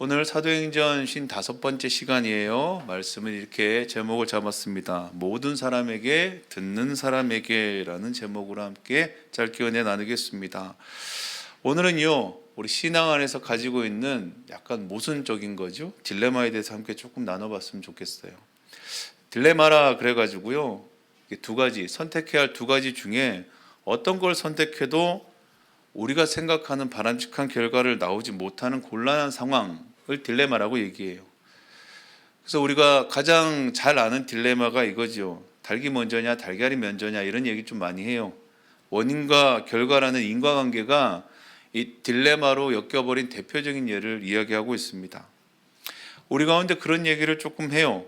오늘 사도행전 55번째 시간이에요. 말씀을 이렇게 제목을 잡았습니다. 모든 사람에게 듣는 사람에게라는 제목으로 함께 짧게 은혜 나누겠습니다. 오늘은요. 우리 신앙 안에서 가지고 있는 약간 모순적인 거죠. 딜레마에 대해서 함께 조금 나눠 봤으면 좋겠어요. 딜레마라 그래 가지고요. 이게 두 가지 선택해야 할 두 가지 중에 어떤 걸 선택해도 우리가 생각하는 바람직한 결과를 나오지 못하는 곤란한 상황을 딜레마라고 얘기해요. 그래서 우리가 가장 잘 아는 딜레마가 이거죠. 닭이 먼저냐, 달걀이 먼저냐 이런 얘기 좀 많이 해요. 원인과 결과라는 인과관계가 이 딜레마로 엮여버린 대표적인 예를 이야기하고 있습니다. 우리 가운데 그런 얘기를 조금 해요.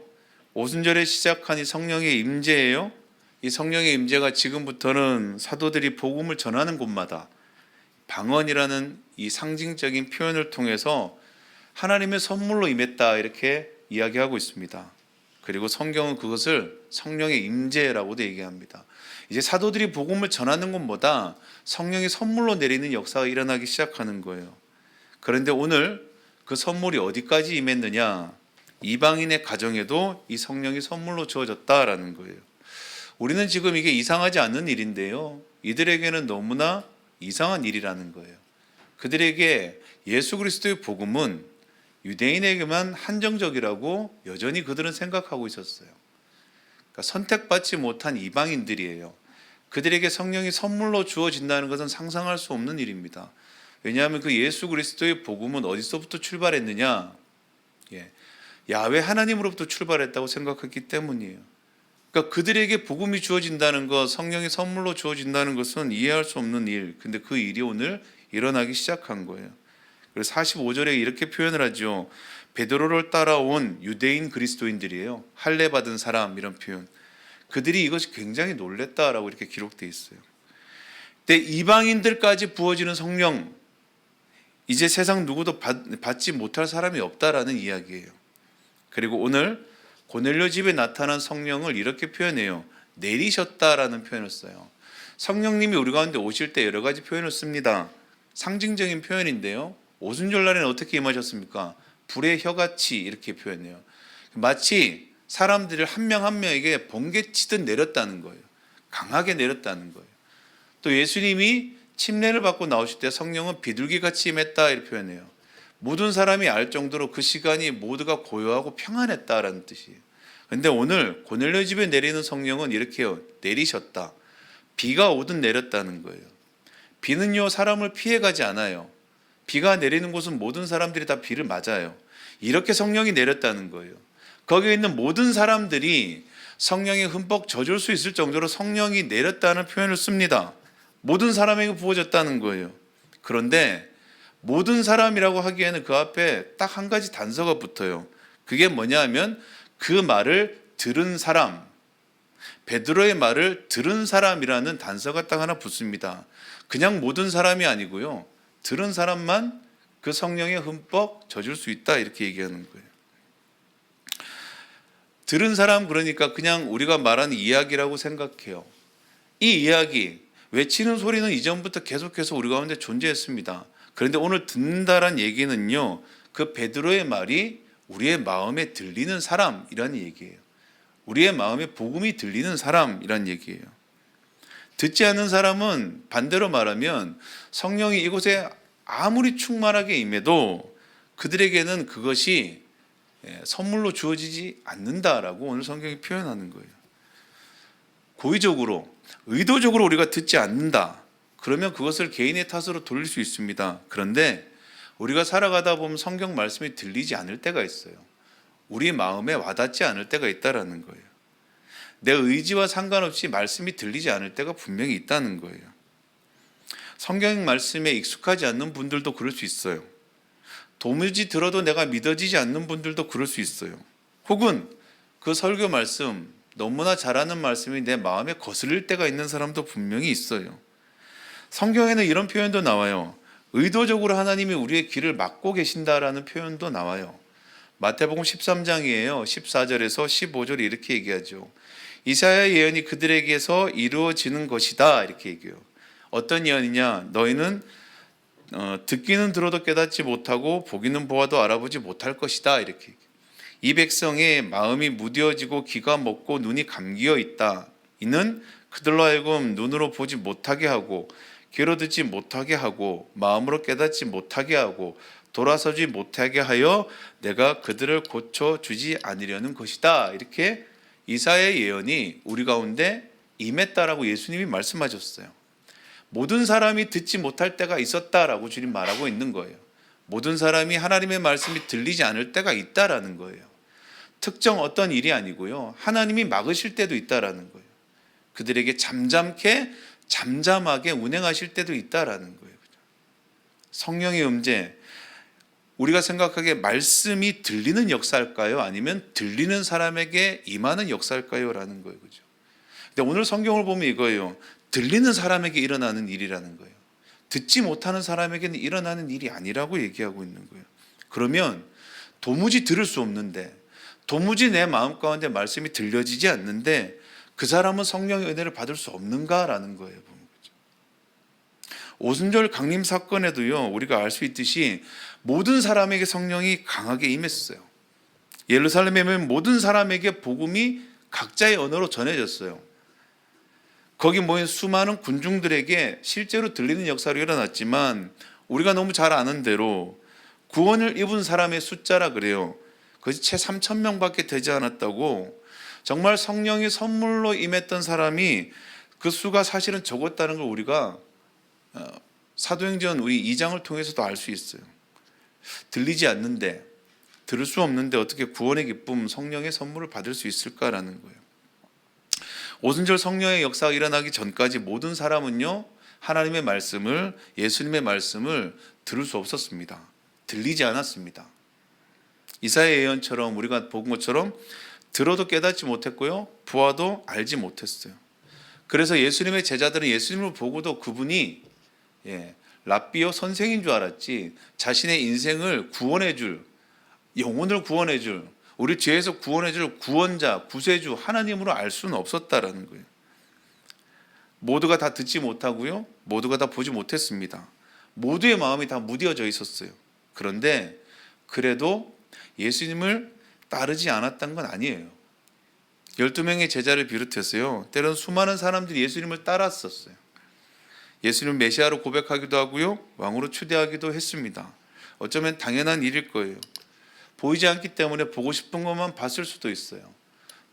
오순절에 시작한 이 성령의 임재예요. 이 성령의 임재가 지금부터는 사도들이 복음을 전하는 곳마다 방언이라는 이 상징적인 표현을 통해서 하나님의 선물로 임했다 이렇게 이야기하고 있습니다. 그리고 성경은 그것을 성령의 임재라고도 얘기합니다. 이제 사도들이 복음을 전하는 것보다 성령이 선물로 내리는 역사가 일어나기 시작하는 거예요. 그런데 오늘 그 선물이 어디까지 임했느냐? 이방인의 가정에도 이 성령이 선물로 주어졌다라는 거예요. 우리는 지금 이게 이상하지 않는 일인데요. 이들에게는 너무나 이상한 일이라는 거예요. 그들에게 예수 그리스도의 복음은 유대인에게만 한정적이라고 여전히 그들은 생각하고 있었어요. 그러니까 선택받지 못한 이방인들이에요. 그들에게 성령이 선물로 주어진다는 것은 상상할 수 없는 일입니다. 왜냐하면 그 예수 그리스도의 복음은 어디서부터 출발했느냐? 예. 야외 하나님으로부터 출발했다고 생각했기 때문이에요. 그러니까 그들에게 복음이 주어진다는 것, 성령의 선물로 주어진다는 것은 이해할 수 없는 일. 근데 그 일이 오늘 일어나기 시작한 거예요. 그래서 45절에 이렇게 표현을 하죠. 베드로를 따라온 유대인 그리스도인들이에요. 할례 받은 사람 이런 표현. 그들이 이것이 굉장히 놀랬다라고 이렇게 기록되어 있어요. 근데 이방인들까지 부어지는 성령 이제 세상 누구도 받, 받지 못할 사람이 없다라는 이야기예요. 그리고 오늘 고넬료 집에 나타난 성령을 이렇게 표현해요. 내리셨다라는 표현을 써요. 성령님이 우리 가운데 오실 때 여러 가지 표현을 씁니다. 상징적인 표현인데요. 오순절 날에는 어떻게 임하셨습니까? 불의 혀같이 이렇게 표현해요. 마치 사람들을 한 명한 명에게 번개치듯 내렸다는 거예요. 강하게 내렸다는 거예요. 또 예수님이 침례를 받고 나오실 때 성령은 비둘기같이 임했다 이렇게 표현해요. 모든 사람이 알 정도로 그 시간이 모두가 고요하고 평안했다라는 뜻이에요. 근데 오늘 고넬료 집에 내리는 성령은 이렇게 요. 내리셨다. 비가 오듯 내렸다는 거예요. 비는요 사람을 피해 가지 않아요. 비가 내리는 곳은 모든 사람들이 다 비를 맞아요. 이렇게 성령이 내렸다는 거예요. 거기에 있는 모든 사람들이 성령에 흠뻑 젖을 수 있을 정도로 성령이 내렸다는 표현을 씁니다. 모든 사람에게 부어졌다는 거예요. 그런데 모든 사람이라고 하기에는 그 앞에 딱 한 가지 단서가 붙어요. 그게 뭐냐 하면 그 말을 들은 사람, 베드로의 말을 들은 사람이라는 단서가 딱 하나 붙습니다. 그냥 모든 사람이 아니고요. 들은 사람만 그 성령에 흠뻑 젖을 수 있다 이렇게 얘기하는 거예요. 들은 사람 그러니까 그냥 우리가 말하는 이야기라고 생각해요. 이 이야기 외치는 소리는 이전부터 계속해서 우리 가운데 존재했습니다. 그런데 오늘 듣는다란 얘기는요. 그 베드로의 말이 우리의 마음에 들리는 사람이라는 얘기예요. 우리의 마음에 복음이 들리는 사람이라는 얘기예요. 듣지 않는 사람은 반대로 말하면 성령이 이곳에 아무리 충만하게 임해도 그들에게는 그것이 예, 선물로 주어지지 않는다라고 오늘 성경이 표현하는 거예요. 고의적으로, 의도적으로 우리가 듣지 않는다. 그러면 그것을 개인의 탓으로 돌릴 수 있습니다. 그런데 우리가 살아가다 보면 성경 말씀이 들리지 않을 때가 있어요. 우리 마음에 와닿지 않을 때가 있다라는 거예요. 내 의지와 상관없이 말씀이 들리지 않을 때가 분명히 있다는 거예요. 성경 말씀에 익숙하지 않는 분들도 그럴 수 있어요. 도무지 들어도 내가 믿어지지 않는 분들도 그럴 수 있어요. 혹은 그 설교 말씀 너무나 잘하는 말씀이 내 마음에 거슬릴 때가 있는 사람도 분명히 있어요. 성경에는 이런 표현도 나와요. 의도적으로 하나님이 우리의 길을 막고 계신다라는 표현도 나와요. 마태복음 13장이에요. 14절에서 15절에 이렇게 얘기하죠. 이사야 예언이 그들에게서 이루어지는 것이다 이렇게 얘기해요. 어떤 예언이냐? 너희는 어, 듣기는 들어도 깨닫지 못하고 보기는 보아도 알아보지 못할 것이다 이렇게 이 백성의 마음이 무뎌지고 귀가 먹고 눈이 감기어 있다 이는 그들로 하여금 눈으로 보지 못하게 하고 귀로 듣지 못하게 하고 마음으로 깨닫지 못하게 하고 돌아서지 못하게 하여 내가 그들을 고쳐 주지 않으려는 것이다 이렇게 이사의 예언이 우리 가운데 임했다라고 예수님이 말씀하셨어요. 모든 사람이 듣지 못할 때가 있었다라고 주님 말하고 있는 거예요. 모든 사람이 하나님의 말씀이 들리지 않을 때가 있다라는 거예요. 특정 어떤 일이 아니고요. 하나님이 막으실 때도 있다라는 거예요. 그들에게 잠잠케 잠잠하게 운행하실 때도 있다라는 거예요. 성령의 음재 우리가 생각하기에 말씀이 들리는 역사일까요? 아니면 들리는 사람에게 임하는 역사일까요? 라는 거예요. 그죠? 근데 오늘 성경을 보면 이거예요. 들리는 사람에게 일어나는 일이라는 거예요. 듣지 못하는 사람에게는 일어나는 일이 아니라고 얘기하고 있는 거예요. 그러면 도무지 들을 수 없는데 도무지 내 마음 가운데 말씀이 들려지지 않는데 그 사람은 성령의 은혜를 받을 수 없는가라는 거예요. 오순절 강림 사건에도요 우리가 알 수 있듯이 모든 사람에게 성령이 강하게 임했어요. 예루살렘에 있는 모든 사람에게 복음이 각자의 언어로 전해졌어요. 거기 모인 수많은 군중들에게 실제로 들리는 역사로 일어났지만 우리가 너무 잘 아는 대로 구원을 입은 사람의 숫자라 그래요. 그것이 채 3천 명밖에 되지 않았다고 정말 성령이 선물로 임했던 사람이 그 수가 사실은 적었다는 걸 우리가 어, 사도행전 우리 2장을 통해서도 알 수 있어요. 들리지 않는데 들을 수 없는데 어떻게 구원의 기쁨 성령의 선물을 받을 수 있을까라는 거예요. 오순절 성령의 역사가 일어나기 전까지 모든 사람은요 하나님의 말씀을 예수님의 말씀을 들을 수 없었습니다. 들리지 않았습니다. 이사의 예언처럼 우리가 본 것처럼 들어도 깨닫지 못했고요 보아도 알지 못했어요. 그래서 예수님의 제자들은 예수님을 보고도 그분이 예, 랍비어 선생인 줄 알았지 자신의 인생을 구원해 줄 영혼을 구원해 줄 우리 죄에서 구원해 줄 구원자 구세주 하나님으로 알 수는 없었다라는 거예요. 모두가 다 듣지 못하고요. 모두가 다 보지 못했습니다. 모두의 마음이 다 무뎌져 있었어요. 그런데 그래도 예수님을 따르지 않았던 건 아니에요. 12명의 제자를 비롯해서요. 때론 수많은 사람들이 예수님을 따랐었어요. 예수님 메시아로 고백하기도 하고요. 왕으로 추대하기도 했습니다. 어쩌면 당연한 일일 거예요. 보이지 않기 때문에 보고 싶은 것만 봤을 수도 있어요.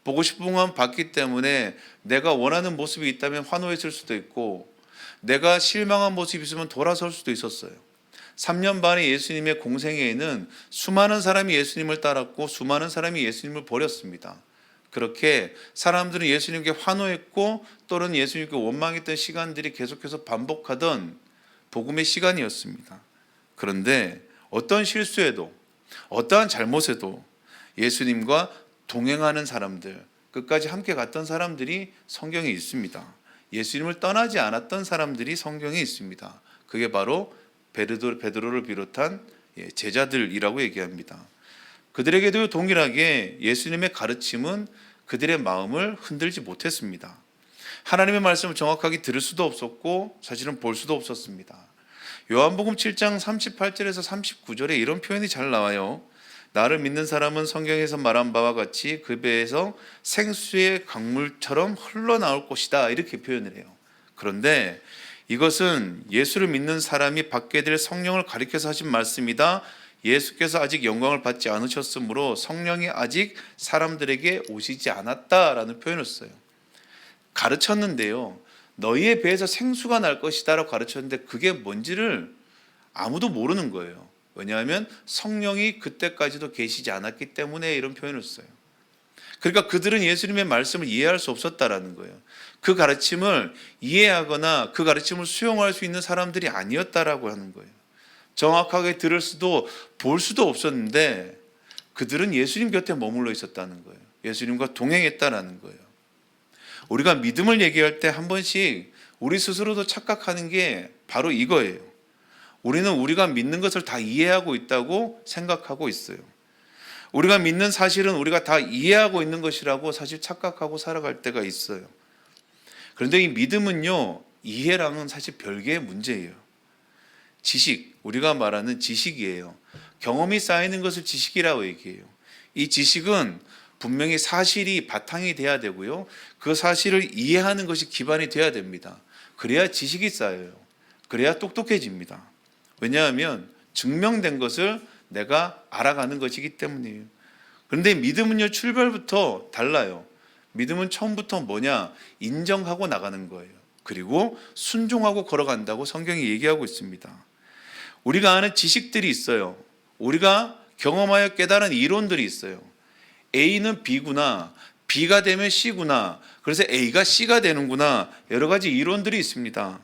보고 싶은 것만 봤기 때문에 내가 원하는 모습이 있다면 환호했을 수도 있고 내가 실망한 모습이 있으면 돌아설 수도 있었어요. 3년 반의 예수님의 공생애에는 수많은 사람이 예수님을 따랐고 수많은 사람이 예수님을 버렸습니다. 그렇게 사람들은 예수님께 환호했고 또는 예수님께 원망했던 시간들이 계속해서 반복하던 복음의 시간이었습니다. 그런데 어떤 실수에도 어떠한 잘못에도 예수님과 동행하는 사람들, 끝까지 함께 갔던 사람들이 성경에 있습니다. 예수님을 떠나지 않았던 사람들이 성경에 있습니다. 그게 바로 베드로, 베드로를 비롯한 예, 제자들이라고 얘기합니다. 그들에게도 동일하게 예수님의 가르침은 그들의 마음을 흔들지 못했습니다. 하나님의 말씀을 정확하게 들을 수도 없었고 사실은 볼 수도 없었습니다. 요한복음 7장 38절에서 39절에 이런 표현이 잘 나와요. 나를 믿는 사람은 성경에서 말한 바와 같이 그 배에서 생수의 강물처럼 흘러나올 것이다. 이렇게 표현을 해요. 그런데 이것은 예수를 믿는 사람이 받게 될 성령을 가리켜서 하신 말씀이다. 예수께서 아직 영광을 받지 않으셨으므로 성령이 아직 사람들에게 오시지 않았다라는 표현을 써요. 가르쳤는데요. 너희의 배에서 생수가 날 것이다라고 가르쳤는데 그게 뭔지를 아무도 모르는 거예요. 왜냐하면 성령이 그때까지도 계시지 않았기 때문에 이런 표현을 써요. 그러니까 그들은 예수님의 말씀을 이해할 수 없었다라는 거예요. 그 가르침을 이해하거나 그 가르침을 수용할 수 있는 사람들이 아니었다라고 하는 거예요. 정확하게 들을 수도 볼 수도 없었는데 그들은 예수님 곁에 머물러 있었다는 거예요. 예수님과 동행했다라는 거예요. 우리가 믿음을 얘기할 때 한 번씩 우리 스스로도 착각하는 게 바로 이거예요. 우리는 우리가 믿는 것을 다 이해하고 있다고 생각하고 있어요. 우리가 믿는 사실은 우리가 다 이해하고 있는 것이라고 사실 착각하고 살아갈 때가 있어요. 그런데 이 믿음은요, 이해랑은 사실 별개의 문제예요. 지식, 우리가 말하는 지식이에요. 경험이 쌓이는 것을 지식이라고 얘기해요. 이 지식은 분명히 사실이 바탕이 돼야 되고요. 그 사실을 이해하는 것이 기반이 돼야 됩니다. 그래야 지식이 쌓여요. 그래야 똑똑해집니다. 왜냐하면 증명된 것을 내가 알아가는 것이기 때문이에요. 그런데 믿음은요, 출발부터 달라요. 믿음은 처음부터 뭐냐? 인정하고 나가는 거예요. 그리고 순종하고 걸어간다고 성경이 얘기하고 있습니다. 우리가 아는 지식들이 있어요. 우리가 경험하여 깨달은 이론들이 있어요. A는 B구나. B가 되면 C구나. 그래서 A가 C가 되는구나. 여러 가지 이론들이 있습니다.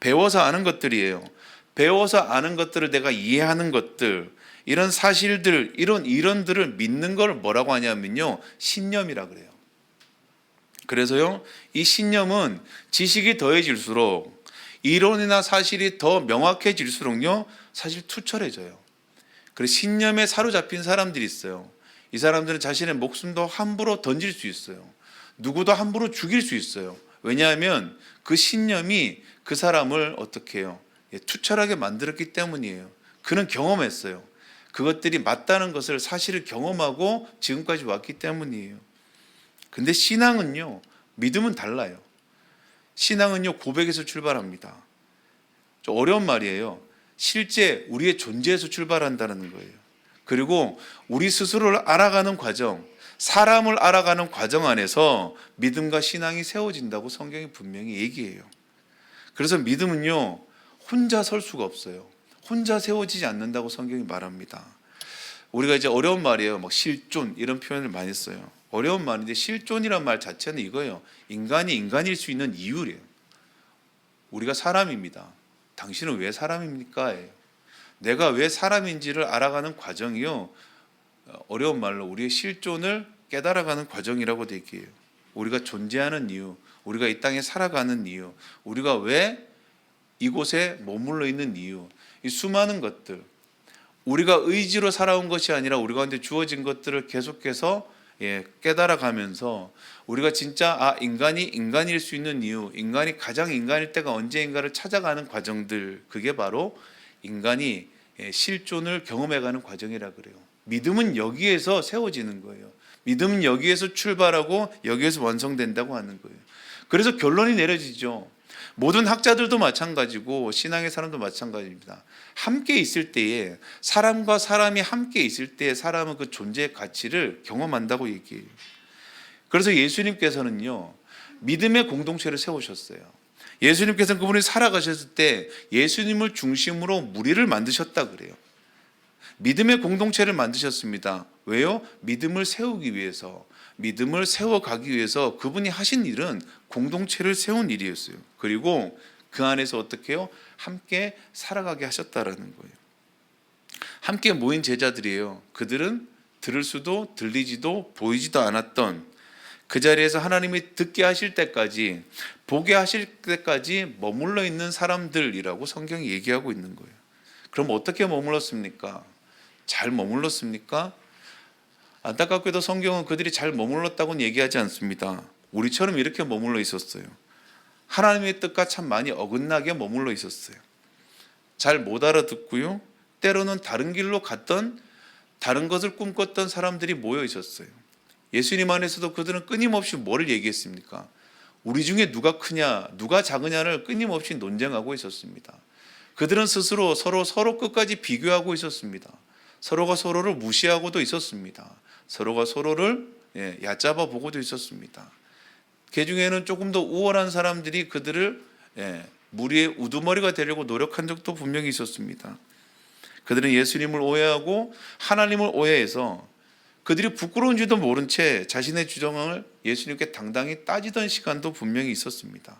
배워서 아는 것들이에요. 배워서 아는 것들을 내가 이해하는 것들, 이런 사실들, 이런 이론들을 믿는 걸 뭐라고 하냐면요. 신념이라 그래요. 그래서요, 이 신념은 지식이 더해질수록 이론이나 사실이 더 명확해질수록요, 사실 투철해져요. 그래서 신념에 사로잡힌 사람들이 있어요. 이 사람들은 자신의 목숨도 함부로 던질 수 있어요. 누구도 함부로 죽일 수 있어요. 왜냐하면 그 신념이 그 사람을 어떻게 해요? 예, 투철하게 만들었기 때문이에요. 그는 경험했어요. 그것들이 맞다는 것을 사실을 경험하고 지금까지 왔기 때문이에요. 근데 신앙은요, 믿음은 달라요. 신앙은요, 고백에서 출발합니다. 좀 어려운 말이에요. 실제 우리의 존재에서 출발한다는 거예요. 그리고 우리 스스로를 알아가는 과정, 사람을 알아가는 과정 안에서 믿음과 신앙이 세워진다고 성경이 분명히 얘기해요. 그래서 믿음은요, 혼자 설 수가 없어요. 혼자 세워지지 않는다고 성경이 말합니다. 우리가 이제 어려운 말이에요. 막 실존 이런 표현을 많이 써요. 어려운 말인데 실존이란 말 자체는 이거예요. 인간이 인간일 수 있는 이유래요. 우리가 사람입니다. 당신은 왜 사람입니까? 예요. 내가 왜 사람인지를 알아가는 과정이요. 어려운 말로 우리의 실존을 깨달아가는 과정이라고 얘기해요. 우리가 존재하는 이유, 우리가 이 땅에 살아가는 이유, 우리가 왜 이곳에 머물러 있는 이유, 이 수많은 것들, 우리가 의지로 살아온 것이 아니라 우리 가운데 주어진 것들을 계속해서 예, 깨달아가면서 우리가 진짜 아 인간이 인간일 수 있는 이유, 인간이 가장 인간일 때가 언제인가를 찾아가는 과정들, 그게 바로 인간이 예, 실존을 경험해가는 과정이라 그래요. 믿음은 여기에서 세워지는 거예요. 믿음은 여기에서 출발하고 여기에서 완성된다고 하는 거예요. 그래서 결론이 내려지죠. 모든 학자들도 마찬가지고 신앙의 사람도 마찬가지입니다. 함께 있을 때에 사람과 사람이 함께 있을 때 사람은 그 존재의 가치를 경험한다고 얘기해요. 그래서 예수님께서는요 믿음의 공동체를 세우셨어요. 예수님께서는 그분이 살아가셨을 때 예수님을 중심으로 무리를 만드셨다 그래요. 믿음의 공동체를 만드셨습니다. 왜요? 믿음을 세우기 위해서, 믿음을 세워가기 위해서 그분이 하신 일은 공동체를 세운 일이었어요. 그리고 그 안에서 어떻게 해요? 함께 살아가게 하셨다라는 거예요. 함께 모인 제자들이에요. 그들은 들을 수도 들리지도 보이지도 않았던 그 자리에서 하나님이 듣게 하실 때까지 보게 하실 때까지 머물러 있는 사람들이라고 성경이 얘기하고 있는 거예요. 그럼 어떻게 머물렀습니까? 잘 머물렀습니까? 안타깝게도 성경은 그들이 잘 머물렀다고는 얘기하지 않습니다. 우리처럼 이렇게 머물러 있었어요. 하나님의 뜻과 참 많이 어긋나게 머물러 있었어요. 잘 못 알아듣고요. 때로는 다른 길로 갔던 다른 것을 꿈꿨던 사람들이 모여 있었어요. 예수님 안에서도 그들은 끊임없이 뭐를 얘기했습니까? 우리 중에 누가 크냐, 누가 작으냐를 끊임없이 논쟁하고 있었습니다. 그들은 스스로 서로 서로 끝까지 비교하고 있었습니다. 서로가 서로를 무시하고도 있었습니다. 서로가 서로를 예, 얕잡아 보고도 있었습니다. 그 중에는 조금 더 우월한 사람들이 그들을 예, 무리의 우두머리가 되려고 노력한 적도 분명히 있었습니다. 그들은 예수님을 오해하고 하나님을 오해해서 그들이 부끄러운지도 모른 채 자신의 주장을 예수님께 당당히 따지던 시간도 분명히 있었습니다.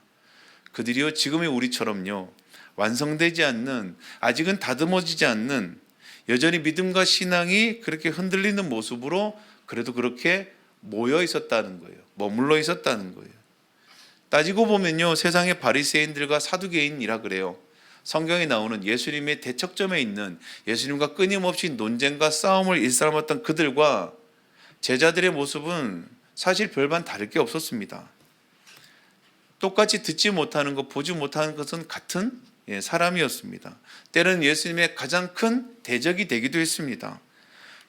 그들이요 지금의 우리처럼요 완성되지 않는 아직은 다듬어지지 않는 여전히 믿음과 신앙이 그렇게 흔들리는 모습으로 그래도 그렇게 모여 있었다는 거예요. 머물러 있었다는 거예요. 따지고 보면요 세상의 바리새인들과 사두개인이라 그래요. 성경에 나오는 예수님의 대척점에 있는 예수님과 끊임없이 논쟁과 싸움을 일삼았던 그들과 제자들의 모습은 사실 별반 다를 게 없었습니다. 똑같이 듣지 못하는 것, 보지 못하는 것은 같은 예, 사람이었습니다. 때는 예수님의 가장 큰 대적이 되기도 했습니다.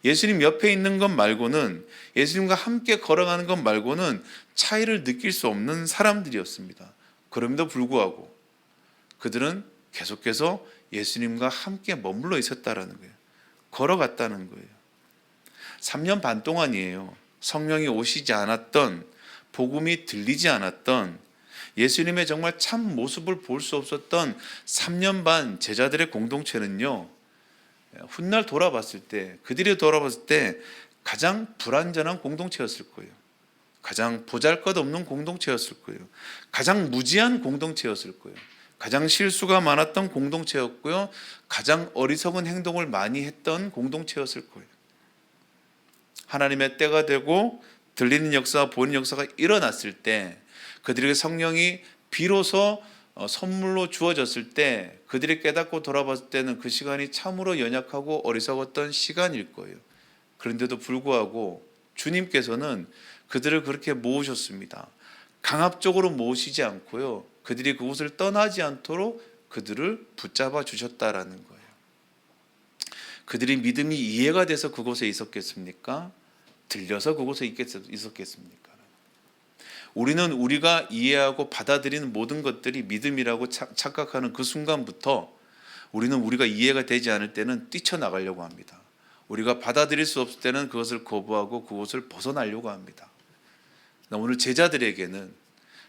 예수님 옆에 있는 것 말고는 예수님과 함께 걸어가는 것 말고는 차이를 느낄 수 없는 사람들이었습니다. 그럼에도 불구하고 그들은 계속해서 예수님과 함께 머물러 있었다라는 거예요. 걸어갔다는 거예요. 3년 반 동안이에요. 성령이 오시지 않았던 복음이 들리지 않았던 예수님의 정말 참 모습을 볼 수 없었던 3년 반 제자들의 공동체는요. 훗날 돌아봤을 때 그들이 돌아봤을 때 가장 불완전한 공동체였을 거예요. 가장 보잘것없는 공동체였을 거예요. 가장 무지한 공동체였을 거예요. 가장 실수가 많았던 공동체였고요. 가장 어리석은 행동을 많이 했던 공동체였을 거예요. 하나님의 때가 되고 들리는 역사, 보이는 역사가 일어났을 때 그들에게 성령이 비로소 어, 선물로 주어졌을 때 그들이 깨닫고 돌아봤을 때는 그 시간이 참으로 연약하고 어리석었던 시간일 거예요. 그런데도 불구하고 주님께서는 그들을 그렇게 모으셨습니다. 강압적으로 모으시지 않고요. 그들이 그곳을 떠나지 않도록 그들을 붙잡아 주셨다라는 거예요. 그들이 믿음이 이해가 돼서 그곳에 있었겠습니까? 들려서 그곳에 있겠- 있었겠습니까? 우리는 우리가 이해하고 받아들이는 모든 것들이 믿음이라고 착- 착각하는 그 순간부터 우리는 우리가 이해가 되지 않을 때는 뛰쳐나가려고 합니다. 우리가 받아들일 수 없을 때는 그것을 거부하고 그곳을 벗어나려고 합니다. 오늘 제자들에게는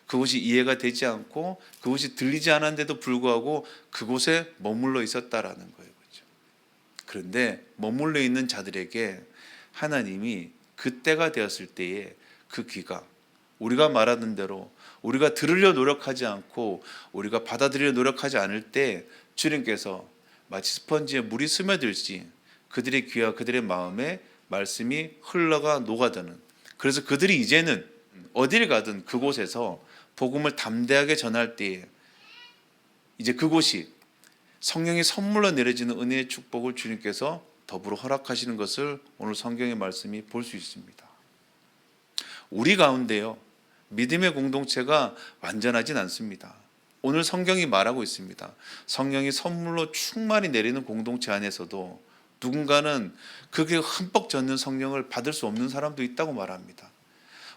그곳이 이해가 되지 않고 그곳이 들리지 않았는데도 불구하고 그곳에 머물러 있었다라는 거예요. 그렇죠? 그런데 머물러 있는 자들에게 하나님이 그때가 되었을 때에 그 귀가 우리가 말하는 대로 우리가 들으려 노력하지 않고 우리가 받아들이려 노력하지 않을 때 주님께서 마치 스펀지에 물이 스며들지 그들의 귀와 그들의 마음에 말씀이 흘러가 녹아드는 그래서 그들이 이제는 어딜 가든 그곳에서 복음을 담대하게 전할 때에 이제 그곳이 성령이 선물로 내려지는 은혜의 축복을 주님께서 더불어 허락하시는 것을 오늘 성경의 말씀이 볼 수 있습니다. 우리 가운데요. 믿음의 공동체가 완전하진 않습니다. 오늘 성경이 말하고 있습니다. 성령이 선물로 충만히 내리는 공동체 안에서도 누군가는 그게 흠뻑 젖는 성령을 받을 수 없는 사람도 있다고 말합니다.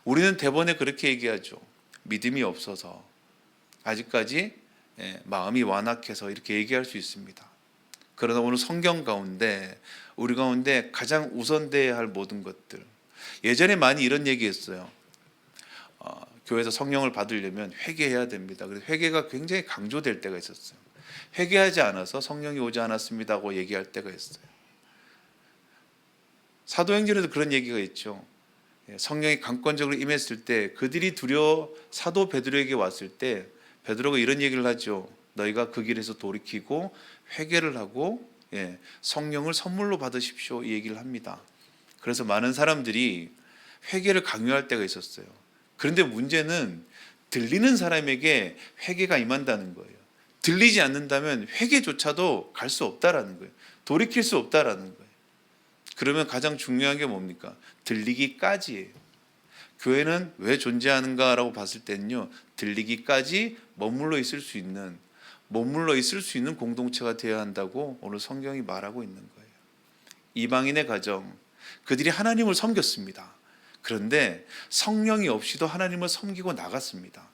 우리는 대번에 그렇게 얘기하죠. 믿음이 없어서 아직까지 예, 마음이 완악해서 이렇게 얘기할 수 있습니다. 그러나 오늘 성경 가운데 우리 가운데 가장 우선돼야 할 모든 것들 예전에 많이 이런 얘기했어요. 어, 교회에서 성령을 받으려면 회개해야 됩니다. 그래서 회개가 굉장히 강조될 때가 있었어요. 회개하지 않아서 성령이 오지 않았습니다고 얘기할 때가 있어요. 사도행전에도 그런 얘기가 있죠. 예, 성령이 강권적으로 임했을 때 그들이 두려워 사도 베드로에게 왔을 때 베드로가 이런 얘기를 하죠. 너희가 그 길에서 돌이키고 회개를 하고 예, 성령을 선물로 받으십시오. 이 얘기를 합니다. 그래서 많은 사람들이 회개를 강요할 때가 있었어요. 그런데 문제는 들리는 사람에게 회개가 임한다는 거예요. 들리지 않는다면 회개조차도 갈 수 없다라는 거예요. 돌이킬 수 없다라는 거예요. 그러면 가장 중요한 게 뭡니까? 들리기까지예요. 교회는 왜 존재하는가라고 봤을 때는요. 들리기까지 머물러 있을 수 있는 머물러 있을 수 있는 공동체가 되어야 한다고 오늘 성경이 말하고 있는 거예요. 이방인의 가정 그들이 하나님을 섬겼습니다. 그런데 성령이 없이도 하나님을 섬기고 나갔습니다.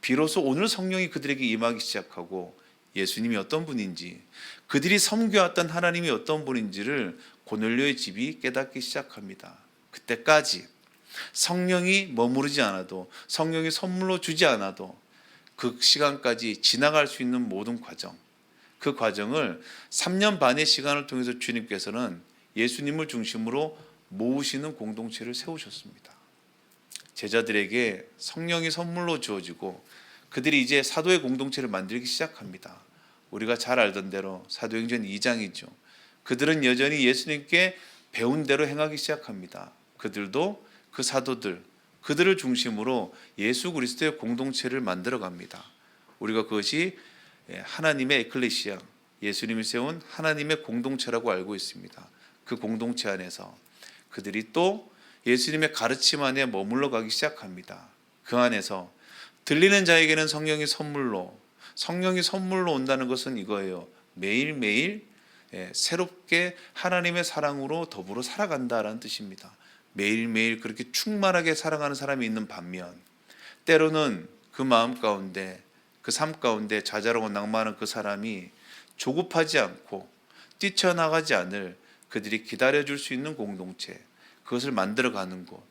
비로소 오늘 성령이 그들에게 임하기 시작하고 예수님이 어떤 분인지 그들이 섬겨왔던 하나님이 어떤 분인지를 고넬료의 집이 깨닫기 시작합니다. 그때까지 성령이 머무르지 않아도 성령이 선물로 주지 않아도 그 시간까지 지나갈 수 있는 모든 과정 그 과정을 3년 반의 시간을 통해서 주님께서는 예수님을 중심으로 모으시는 공동체를 세우셨습니다. 제자들에게 성령이 선물로 주어지고 그들이 이제 사도의 공동체를 만들기 시작합니다. 우리가 잘 알던 대로 사도행전 2장이죠. 그들은 여전히 예수님께 배운 대로 행하기 시작합니다. 그들도 그 사도들 그들을 중심으로 예수 그리스도의 공동체를 만들어 갑니다. 우리가 그것이 하나님의 에클레시아 예수님이 세운 하나님의 공동체라고 알고 있습니다. 그 공동체 안에서 그들이 또 예수님의 가르침 안에 머물러 가기 시작합니다. 그 안에서 들리는 자에게는 성령이 선물로 성령이 선물로 온다는 것은 이거예요. 매일매일 예, 새롭게 하나님의 사랑으로 더불어 살아간다라는 뜻입니다. 매일매일 그렇게 충만하게 살아가는 사람이 있는 반면 때로는 그 마음 가운데 그 삶 가운데 자잘하고 낭만한 그 사람이 조급하지 않고 뛰쳐나가지 않을 그들이 기다려줄 수 있는 공동체 그것을 만들어가는 곳.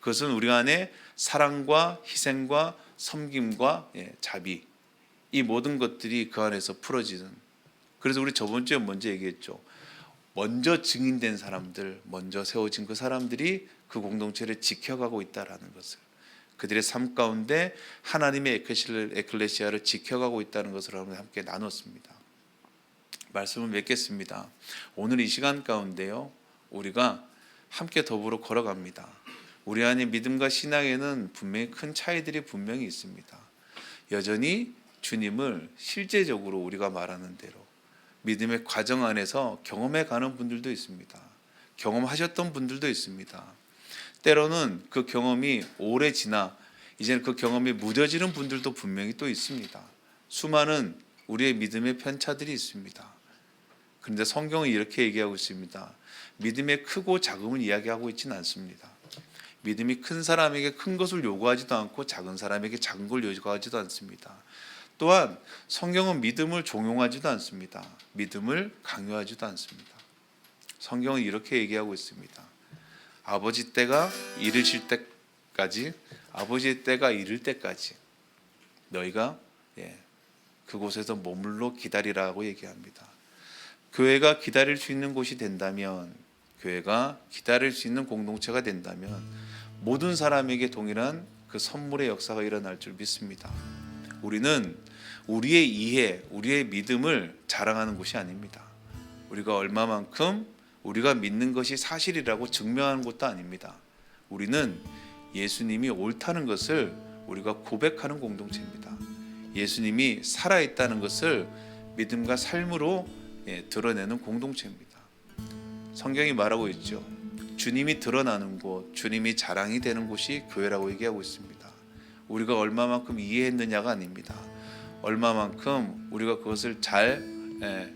그것은 우리 안에 사랑과 희생과 섬김과 예, 자비 이 모든 것들이 그 안에서 풀어지는. 그래서 우리 저번 주에 먼저 얘기했죠. 먼저 증인된 사람들 먼저 세워진 그 사람들이 그 공동체를 지켜가고 있다라는 것을. 그들의 삶 가운데 하나님의 에클레시아를 지켜가고 있다는 것을 함께 나눴습니다. 말씀을 맺겠습니다. 오늘 이 시간 가운데요, 우리가 함께 더불어 걸어갑니다. 우리 안에 믿음과 신앙에는 분명히 큰 차이들이 분명히 있습니다. 여전히 주님을 실제적으로 우리가 말하는 대로 믿음의 과정 안에서 경험해 가는 분들도 있습니다. 경험하셨던 분들도 있습니다. 때로는 그 경험이 오래 지나 이제는 그 경험이 무뎌지는 분들도 분명히 또 있습니다. 수많은 우리의 믿음의 편차들이 있습니다. 그런데 성경은 이렇게 얘기하고 있습니다. 믿음의 크고 작음을 이야기하고 있지는 않습니다. 믿음이 큰 사람에게 큰 것을 요구하지도 않고 작은 사람에게 작은 걸 요구하지도 않습니다. 또한 성경은 믿음을 종용하지도 않습니다. 믿음을 강요하지도 않습니다. 성경은 이렇게 얘기하고 있습니다. 아버지 때가 이르실 때까지 아버지의 때가 이를 때까지 너희가 예, 그곳에서 머물러 기다리라고 얘기합니다. 교회가 기다릴 수 있는 곳이 된다면 교회가 기다릴 수 있는 공동체가 된다면 모든 사람에게 동일한 그 선물의 역사가 일어날 줄 믿습니다. 우리는 우리의 이해, 우리의 믿음을 자랑하는 곳이 아닙니다. 우리가 얼마만큼 우리가 믿는 것이 사실이라고 증명하는 것도 아닙니다. 우리는 예수님이 옳다는 것을 우리가 고백하는 공동체입니다. 예수님이 살아 있다는 것을 믿음과 삶으로 예, 드러내는 공동체입니다. 성경이 말하고 있죠. 주님이 드러나는 곳, 주님이 자랑이 되는 곳이 교회라고 얘기하고 있습니다. 우리가 얼마만큼 이해했느냐가 아닙니다. 얼마만큼 우리가 그것을 잘 예,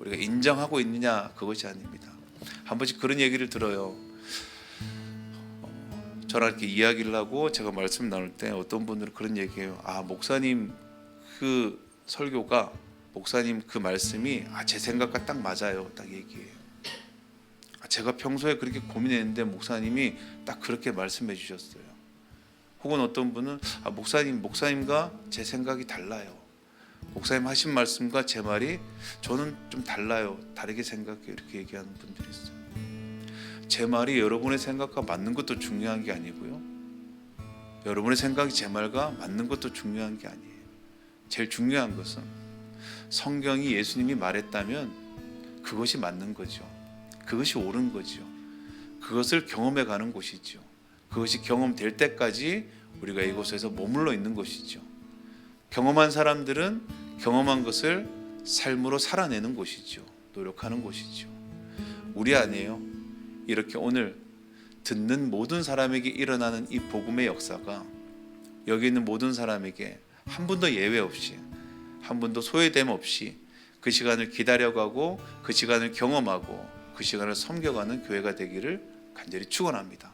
우리가 인정하고 있느냐 그것이 아닙니다. 한 번씩 그런 얘기를 들어요. 어, 저랑 이렇게 이야기를 하고 제가 말씀 나눌 때 어떤 분들은 그런 얘기해요. 아 목사님 그 설교가 목사님 그 말씀이 아 제 생각과 딱 맞아요. 딱 얘기해요. 아, 제가 평소에 그렇게 고민했는데 목사님이 딱 그렇게 말씀해 주셨어요. 혹은 어떤 분은 아, 목사님 목사님과 제 생각이 달라요. 목사님 하신 말씀과 제 말이 저는 좀 달라요. 다르게 생각해요. 이렇게 얘기하는 분들이 있어요. 제 말이 여러분의 생각과 맞는 것도 중요한 게 아니고요. 여러분의 생각이 제 말과 맞는 것도 중요한 게 아니에요. 제일 중요한 것은 성경이 예수님이 말했다면 그것이 맞는 거죠. 그것이 옳은 거죠. 그것을 경험해 가는 곳이죠. 그것이 경험될 때까지 우리가 이곳에서 머물러 있는 것이죠. 경험한 사람들은 경험한 것을 삶으로 살아내는 곳이죠. 노력하는 곳이죠. 우리 안에요. 이렇게 오늘 듣는 모든 사람에게 일어나는 이 복음의 역사가 여기 있는 모든 사람에게 한 분도 예외 없이 한 분도 소외됨 없이 그 시간을 기다려가고 그 시간을 경험하고 그 시간을 섬겨가는 교회가 되기를 간절히 축원합니다.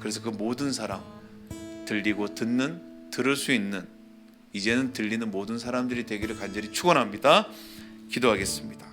그래서 그 모든 사람 들리고 듣는 들을 수 있는 이제는 들리는 모든 사람들이 되기를 간절히 축원합니다. 기도하겠습니다.